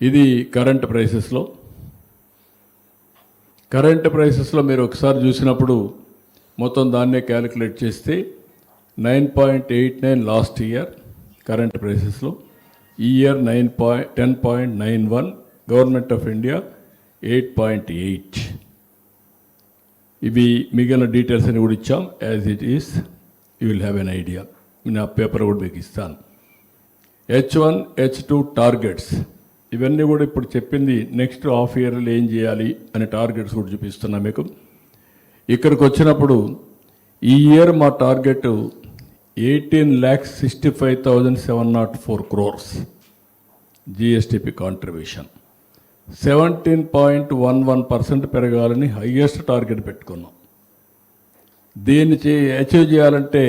ఇది current ప్రైసెస్లో current ప్రైసెస్లో మీరు ఒకసారి చూసినప్పుడు మొత్తం దాన్నే క్యాలిక్యులేట్ చేస్తే nine point eight nine last year current ప్రైసెస్లో ఈ year nine point ten point nine one government of India eight point eight ఇవి మిగిలిన డీటెయిల్స్ అని కూడా ఇచ్చాం. As it is you will have an idea నా పేపర్ కూడా మీకు ఇస్తాను. H one H two targets ఇవన్నీ కూడా ఇప్పుడు చెప్పింది నెక్స్ట్ హాఫ్ ఇయర్లో ఏం చేయాలి అనే టార్గెట్స్ కూడా చూపిస్తున్నా మీకు. ఇక్కడికి వచ్చినప్పుడు ఈ ఇయర్ మా target eighteen lakhs sixty five thousand seven not four crores GSDP contribution seventeen point one one percent పెరగాలని హయ్యెస్ట్ టార్గెట్ పెట్టుకున్నాం. దీన్ని చే అచీవ్ చేయాలంటే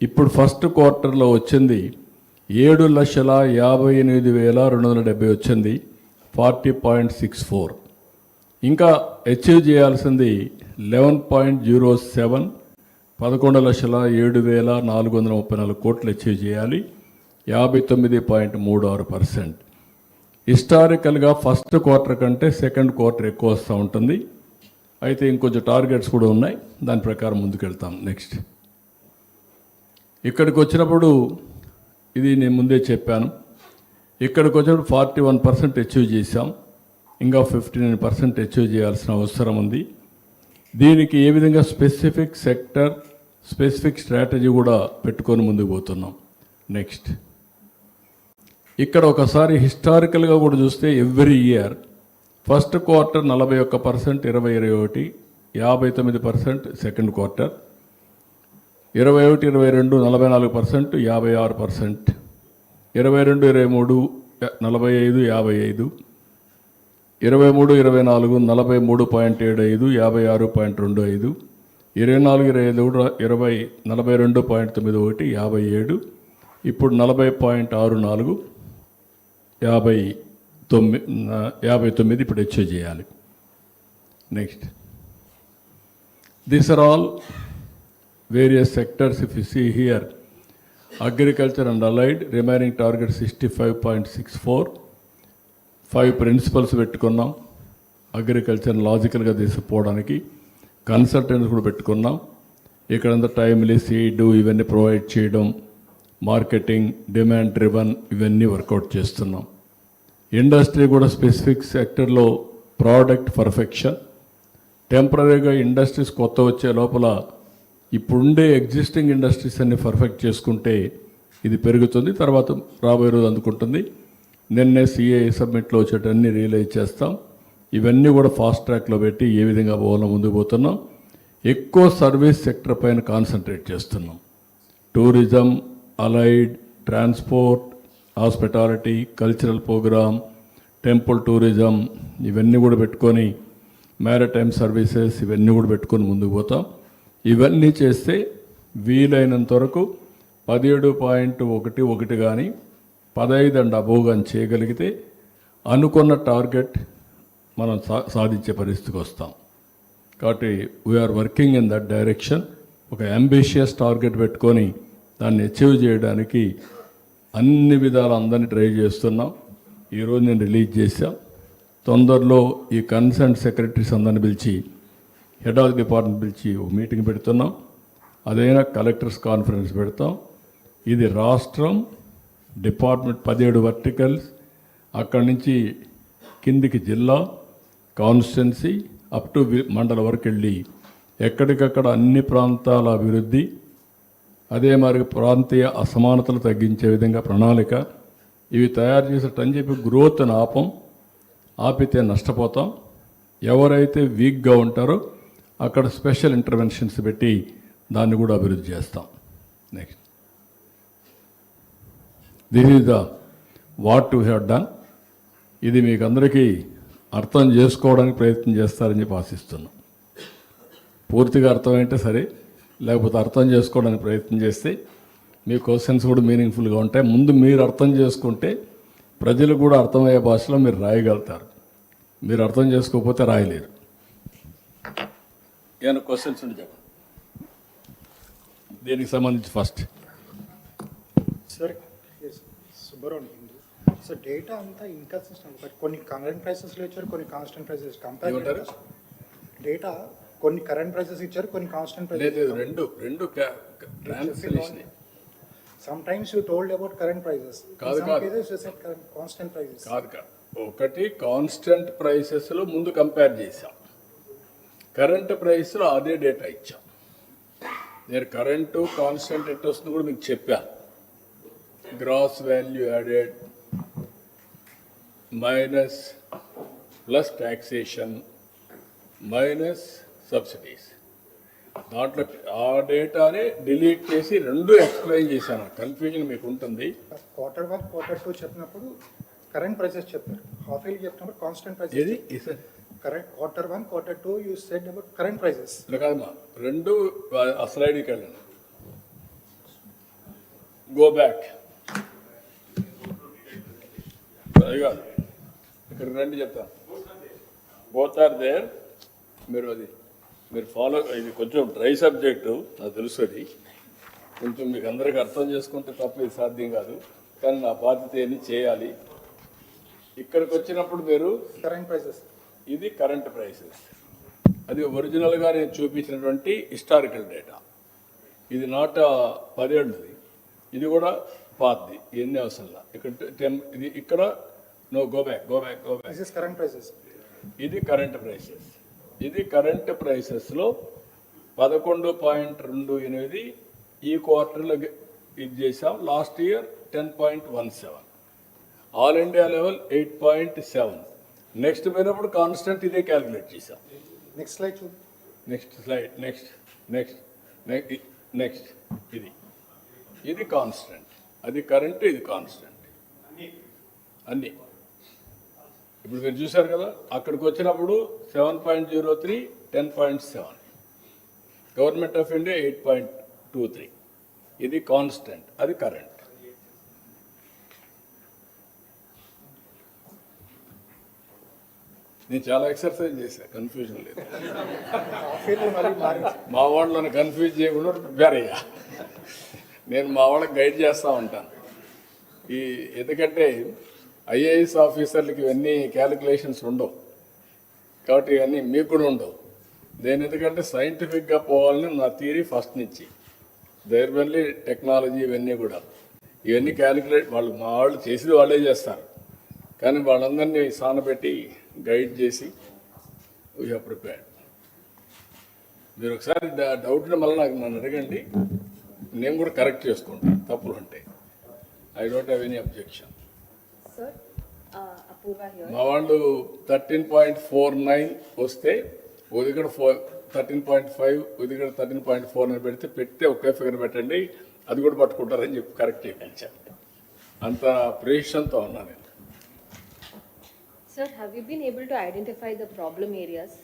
ఇప్పుడు ఫస్ట్ క్వార్టర్లో వచ్చింది ఏడు లక్షల యాభై ఎనిమిది వేల రెండు వందల డెబ్బై వచ్చింది. Forty point six four. ఇంకా అచీవ్ చేయాల్సింది లెవెన్ పాయింట్ జీరో సెవెన్. పదకొండు లక్షల ఏడు వేల నాలుగు వందల ముప్పై నాలుగు కోట్లు అచీవ్ చేయాలి. యాభై తొమ్మిది పాయింట్ మూడు ఆరు పర్సెంట్. హిస్టారికల్గా ఫస్ట్ క్వార్టర్ కంటే సెకండ్ క్వార్టర్ ఎక్కువ వస్తూ ఉంటుంది. అయితే ఇంకొంచెం టార్గెట్స్ కూడా ఉన్నాయి. దాని ప్రకారం ముందుకెళ్తాం. నెక్స్ట్. ఇక్కడికి వచ్చినప్పుడు ఇది నేను ముందే చెప్పాను. ఇక్కడికి వచ్చినప్పుడు ఫార్టీ వన్ పర్సెంట్ అచీవ్ చేశాం. ఇంకా ఫిఫ్టీ నైన్ పర్సెంట్ అచీవ్ చేయాల్సిన అవసరం ఉంది. దీనికి ఏ విధంగా స్పెసిఫిక్ సెక్టర్ స్పెసిఫిక్ స్ట్రాటజీ కూడా పెట్టుకొని ముందుకు పోతున్నాం. నెక్స్ట్. ఇక్కడ ఒకసారి హిస్టారికల్గా కూడా చూస్తే ఎవ్రీ ఇయర్ ఫస్ట్ క్వార్టర్ నలభై ఒక్క పర్సెంట్ ఇరవై ఇరవై ఒకటి యాభై తొమ్మిది పర్సెంట్ సెకండ్ క్వార్టర్. ఇరవై ఒకటి ఇరవై రెండు నలభై నాలుగు పర్సెంట్ యాభై ఆరు పర్సెంట్. ఇరవై రెండు ఇరవై మూడు నలభై ఐదు యాభై ఐదు. ఇరవై మూడు ఇరవై నాలుగు నలభై మూడు పాయింట్ ఏడు ఐదు యాభై ఆరు పాయింట్ రెండు ఐదు. ఇరవై నాలుగు ఇరవై ఐదు ఇరవై నలభై రెండు పాయింట్ తొమ్మిది ఒకటి యాభై ఏడు. ఇప్పుడు నలభై పాయింట్ ఆరు నాలుగు యాభై తొమ్మిది యాభై తొమ్మిది ఇప్పుడు అచీవ్ చేయాలి. Next. These are all various sectors if you see here agriculture and allied remaining target 65.64 five principles పెట్టుకున్నాం అగ్రికల్చర్ లాజికల్గా తీసుకుపోవడానికి. కన్సల్టెంట్స్ కూడా పెట్టుకున్నాం. ఇక్కడంతా టైమ్లీ సీడ్ ఇవన్నీ ప్రొవైడ్ చేయడం మార్కెటింగ్ డిమాండ్ డ్రివన్ ఇవన్నీ వర్కౌట్ చేస్తున్నాం. ఇండస్ట్రీ కూడా స్పెసిఫిక్ సెక్టర్లో ప్రోడక్ట్ పర్ఫెక్షన్ టెంపరీగా ఇండస్ట్రీస్ కొత్త వచ్చే లోపల ఇప్పుడుండే ఎగ్జిస్టింగ్ ఇండస్ట్రీస్ అన్ని పర్ఫెక్ట్ చేసుకుంటే ఇది పెరుగుతుంది తర్వాత రాబోయే రోజు అందుకుంటుంది. నిన్నే సిఏ సబ్మిట్లో వచ్చేటన్ని రియలైజ్ చేస్తాం. ఇవన్నీ కూడా ఫాస్ట్ ట్రాక్లో పెట్టి ఏ విధంగా పోవాలో ముందుకు పోతున్నాం. ఎక్కువ సర్వీస్ సెక్టర్ పైన కాన్సన్ట్రేట్ చేస్తున్నాం. Tourism allied transport hospitality cultural programme temple tourism ఇవన్నీ కూడా పెట్టుకొని మ్యారటైమ్ సర్వీసెస్ ఇవన్నీ కూడా పెట్టుకొని ముందుకు పోతాం. ఇవన్నీ చేస్తే వీలైనంత వరకు పదిహేడు పాయింట్ ఒకటి ఒకటి కానీ పదహైదు అండ్ అబోవ్ కానీ చేయగలిగితే అనుకున్న టార్గెట్ మనం సా సాధించే పరిస్థితికి వస్తాం. కాబట్టి we are working in that direction ఒక అంబిషియస్ టార్గెట్ పెట్టుకొని దాన్ని అచీవ్ చేయడానికి అన్ని విధాలు అందరినీ ట్రై చేస్తున్నాం. ఈరోజు నేను రిలీజ్ చేశాం. తొందరలో ఈ కన్సర్న్ సెక్రటరీస్ అందరిని పిలిచి హెడ్ ఆఫ్ డిపార్ట్మెంట్ పిలిచి ఒక మీటింగ్ పెడుతున్నాం. అదైనా కలెక్టర్స్ కాన్ఫరెన్స్ పెడతాం. ఇది రాష్ట్రం డిపార్ట్మెంట్ పదిహేడు వర్టికల్స్ అక్కడి నుంచి కిందికి జిల్లా కాన్స్టిట్యున్సీ అప్ టు మండల వరకు వెళ్ళి ఎక్కడికక్కడ అన్ని ప్రాంతాల అభివృద్ధి అదే మరి ప్రాంతీయ అసమానతలు తగ్గించే విధంగా ప్రణాళిక ఇవి తయారు చేసేటని చెప్పి గ్రోత్ని ఆపం. ఆపితే నష్టపోతాం. ఎవరైతే వీక్గా ఉంటారో అక్కడ స్పెషల్ ఇంటర్వెన్షన్స్ పెట్టి దాన్ని కూడా అభివృద్ధి చేస్తాం. Next this is the what to have done ఇది మీకు అందరికీ అర్థం చేసుకోవడానికి ప్రయత్నం చేస్తారని చెప్పి ఆశిస్తున్నాం. పూర్తిగా అర్థమైతే సరే లేకపోతే అర్థం చేసుకోవడానికి ప్రయత్నం చేస్తే మీ క్వశ్చన్స్ కూడా మీనింగ్ఫుల్గా ఉంటాయి. ముందు మీరు అర్థం చేసుకుంటే ప్రజలు కూడా అర్థమయ్యే భాషలో మీరు రాయగలుగుతారు. మీరు అర్థం చేసుకోకపోతే రాయలేరు. ఏమైనా క్వశ్చన్స్ ఉంటే చెప్పండి. దీనికి సంబంధించి first Subbaron Hindu. So data అంతా ఇన్కన్సిస్టెంట్ బట్ కొన్ని కరెంట్ ప్రైసెస్లో ఇచ్చారు కొన్ని కాన్స్టెంట్ ప్రైసెస్ కంపేర్? డేటా కొన్ని కరెంట్ ప్రైసెస్ ఇచ్చారు కొన్ని కాన్స్టెంట్ లేదు ప్రైసెస్ లేదు, రెండు రెండు translation sometimes you told about current prices కాదు, కాదు. కాన్స్టెంట్ ప్రైసెస్ కాదు కాదు. ఒకటి కాన్స్టెంట్ ప్రైసెస్లో ముందు కంపేర్ చేసాం కరెంట్ ప్రైస్లో అదే డేటా ఇచ్చాం. నేను కరెంటు కాన్స్టెంట్ ఎట్ వస్తుంది కూడా మీకు చెప్పాను gross value added minus plus taxation minus subsidies. దాంట్లో ఆ డేటాని డిలీట్ చేసి రెండు ఎక్స్ప్లెయిన్ చేశాను. కన్ఫ్యూజన్ మీకు ఉంటుంది. క్వార్టర్ వన్ క్వార్టర్ టూ చెప్పినప్పుడు కరెంట్ ప్రైసెస్ చెప్పారు. హాఫ్ ఇయర్ చెప్పినప్పుడు constant sir. Current quarter one quarter two you said about current prices ఇలా కాదమ్మా రెండు ఆ స్లైడ్కి వెళ్ళండి. గో బ్యాక్ కాదు. ఇక్కడ రండి చెప్తాను బోత్ ఆర్ దేర్ మీరు అది మీరు ఫాలో ఇది కొంచెం డ్రై సబ్జెక్టు నాకు తెలుసు అది. కొంచెం మీకు అందరికీ అర్థం చేసుకుంటే తప్ప ఇది సాధ్యం కాదు. కానీ నా బాధ్యత ఏంటి చేయాలి. ఇక్కడికి వచ్చినప్పుడు మీరు కరెంట్ ప్రైసెస్ ఇది కరెంట్ ప్రైసెస్ అది ఒరిజినల్గా నేను చూపించినటువంటి హిస్టారికల్ డేటా ఇది నాట పదేళ్ళది. ఇది కూడా పాతది ఎన్ని అవసరంలా ఇక్కడ టెన్ ఇది ఇక్కడ no go back go back go back current prices ఇది కరెంట్ ప్రైసెస్ ఇది కరెంట్ ప్రైసెస్లో పదకొండు పాయింట్ రెండు ఎనిమిది ఈ క్వార్టర్లో ఇది చేసాం last year ten point one seven all India level eight point seven next పోయినప్పుడు కాన్స్టెంట్ ఇదే క్యాలిక్యులేట్ చేసాం నెక్స్ట్ స్లైడ్ చూడు. Next slide next next next ఇది. ఇది కాన్స్టెంట్ అది కరెంట్ ఇది కాన్స్టెంట్ అన్నీ. ఇప్పుడు మీరు చూశారు కదా అక్కడికి వచ్చినప్పుడు seven point zero three ten point seven government of India eight point two three ఇది కాన్స్టెంట్ అది కరెంట్ నేను చాలా ఎక్సర్సైజ్ చేశాను కన్ఫ్యూజన్ లేదు. మా వాళ్ళని కన్ఫ్యూజ్ చేయకుండా ప్రిపేర్ నేను మా వాళ్ళకి గైడ్ చేస్తూ ఉంటాను. ఈ ఎందుకంటే ఐఏఎస్ ఆఫీసర్లకి ఇవన్నీ క్యాలిక్యులేషన్స్ ఉండవు. కాబట్టి ఇవన్నీ మీకు కూడా ఉండవు. నేను ఎందుకంటే సైంటిఫిక్గా పోవాలని నా థియరీ ఫస్ట్ నుంచి. దైర్బల్లి టెక్నాలజీ ఇవన్నీ కూడా. ఇవన్నీ క్యాలిక్యులేట్ వాళ్ళు మా వాళ్ళు చేసేది వాళ్ళే చేస్తారు. కానీ వాళ్ళందరినీ సానబెట్టి గైడ్ చేసి వీ ప్రిపేర్డ్ మీరు ఒకసారి డౌట్ని మళ్ళీ నాకు నన్ను అడగండి. నేను కూడా కరెక్ట్ చేసుకుంటాను తప్పులు ఉంటాయి I don't have any objection. మా వాళ్ళు థర్టీన్ పాయింట్ ఫోర్ నైన్ వస్తే దగ్గర ఫోర్ థర్టీన్ పాయింట్ ఫైవ్ దగ్గర థర్టీన్ పాయింట్ ఫోర్ నైన్ పెడితే పెడితే ఒకే ఫిగర్ పెట్టండి. అది కూడా పట్టుకుంటారని చెప్పి కరెక్ట్ చేయించాను అంత ప్రేషన్తో ఉన్నా నేను. Sir, have you been able to identify the problem areas